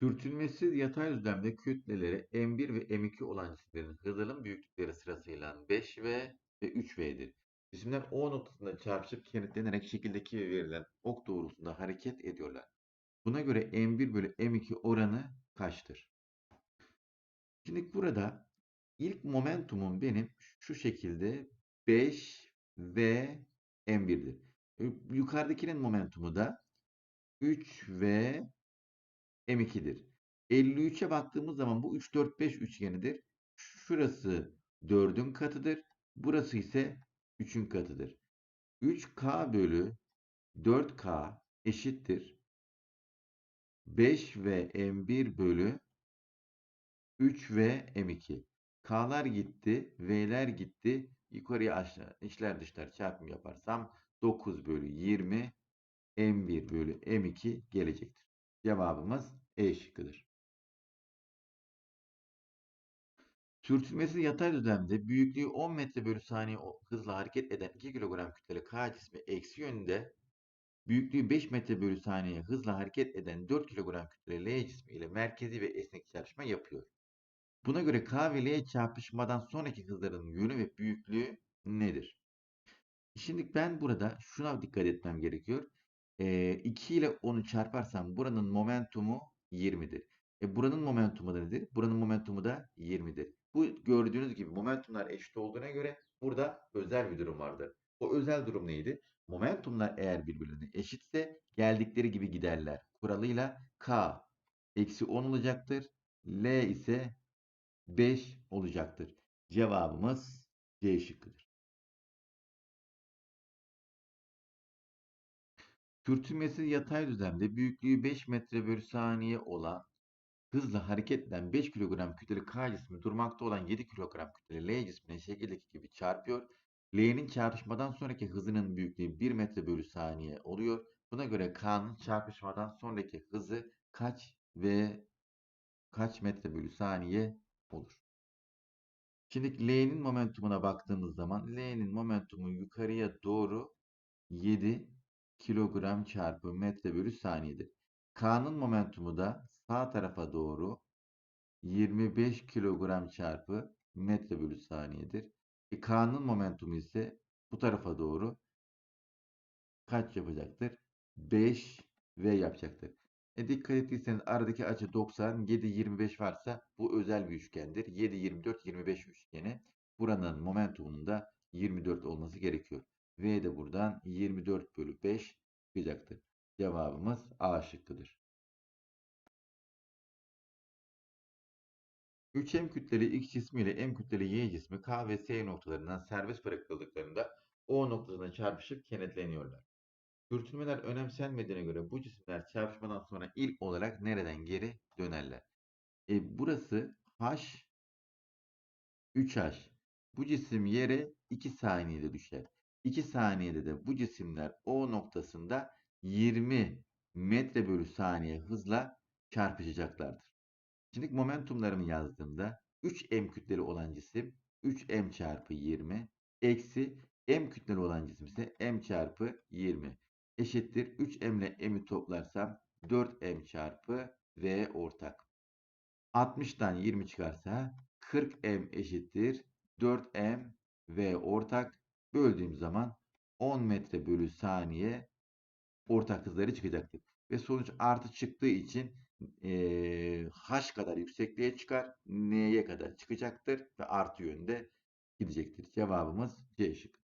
Sürtünmesi yatay düzlemde kütleleri M1 ve M2 olan cisimlerin hızının büyüklükleri sırasıyla 5V ve 3V'dir. Cisimler O noktasında çarpışıp kenetlenerek şekildeki verilen ok doğrultusunda hareket ediyorlar. Buna göre M1 bölü M2 oranı kaçtır? Şimdi burada ilk momentumum benim şu şekilde 5 v M1'dir. Yukarıdakinin momentumu da 3 v M2'dir. 53'e baktığımız zaman bu 3, 4, 5 üçgenidir. Şurası 4'ün katıdır. Burası ise 3'ün katıdır. 3K bölü 4K eşittir. 5 ve M1 bölü 3 ve M2. K'lar gitti, V'ler gitti. Yukarıya aşağı içler dışlar çarpım yaparsam 9 bölü 20 M1 bölü M2 gelecektir. Cevabımız E şıkkıdır. Sürtünmesi yatay düzlemde büyüklüğü 10 metre bölü saniye hızla hareket eden 2 kilogram kütleli K cismi eksi yönünde büyüklüğü 5 metre bölü saniye hızla hareket eden 4 kilogram kütleli L cismi ile merkezi ve esnek çarpışma yapıyor. Buna göre K ve L çarpışmadan sonraki hızların yönü ve büyüklüğü nedir? Şimdi ben burada şuna dikkat etmem gerekiyor. E, 2 ile 10'u çarparsam buranın momentumu 20'dir. E, buranın momentumu da nedir? Buranın momentumu da 20'dir. Bu gördüğünüz gibi momentumlar eşit olduğuna göre burada özel bir durum vardı. O özel durum neydi? Momentumlar eğer birbirine eşitse geldikleri gibi giderler. Kuralıyla K eksi 10 olacaktır. L ise 5 olacaktır. Cevabımız C şıkkıdır. Sürtünmesi yatay düzlemde büyüklüğü 5 metre bölü saniye olan hızla hareket eden 5 kilogram kütleli K cismi durmakta olan 7 kilogram kütleli L cismine şekildeki gibi çarpıyor. L'nin çarpışmadan sonraki hızının büyüklüğü 1 metre bölü saniye oluyor. Buna göre K'nın çarpışmadan sonraki hızı kaç ve kaç metre bölü saniye olur? Şimdi L'nin momentumuna baktığımız zaman L'nin momentumu yukarıya doğru 7 kilogram çarpı metre bölü saniyedir. K'nın momentumu da sağ tarafa doğru 25 kilogram çarpı metre bölü saniyedir. E, K'nın momentumu ise bu tarafa doğru kaç yapacaktır? 5 V yapacaktır. E dikkat ettiyseniz aradaki açı 90, 7, 25 varsa bu özel bir üçgendir. 7, 24, 25 üçgeni. Buranın momentumunun da 24 olması gerekiyor. V de buradan 24 bölü 5 çıkacaktır. Cevabımız A şıkkıdır. 3M kütleli X cismi ile M kütleli Y cismi K ve S noktalarından serbest bırakıldıklarında O noktasına çarpışıp kenetleniyorlar. Sürtünmeler önemsenmediğine göre bu cisimler çarpışmadan sonra ilk olarak nereden geri dönerler? E, burası H 3H. Bu cisim yere 2 saniyede düşer. 2 saniyede de bu cisimler O noktasında 20 metre bölü saniye hızla çarpışacaklardır. Şimdi momentumlarımı yazdığımda 3m kütleli olan cisim 3m çarpı 20 eksi m kütleli olan cisim ise m çarpı 20 eşittir. 3m ile m'i toplarsam 4m çarpı v ortak. 60'dan 20 çıkarsa 40m eşittir. 4m v ortak. Böldüğüm zaman 10 metre bölü saniye ortak hızları çıkacaktır. Ve sonuç artı çıktığı için e, h kadar yüksekliğe çıkar. n'ye kadar çıkacaktır ve artı yönde gidecektir. Cevabımız C şıkkı.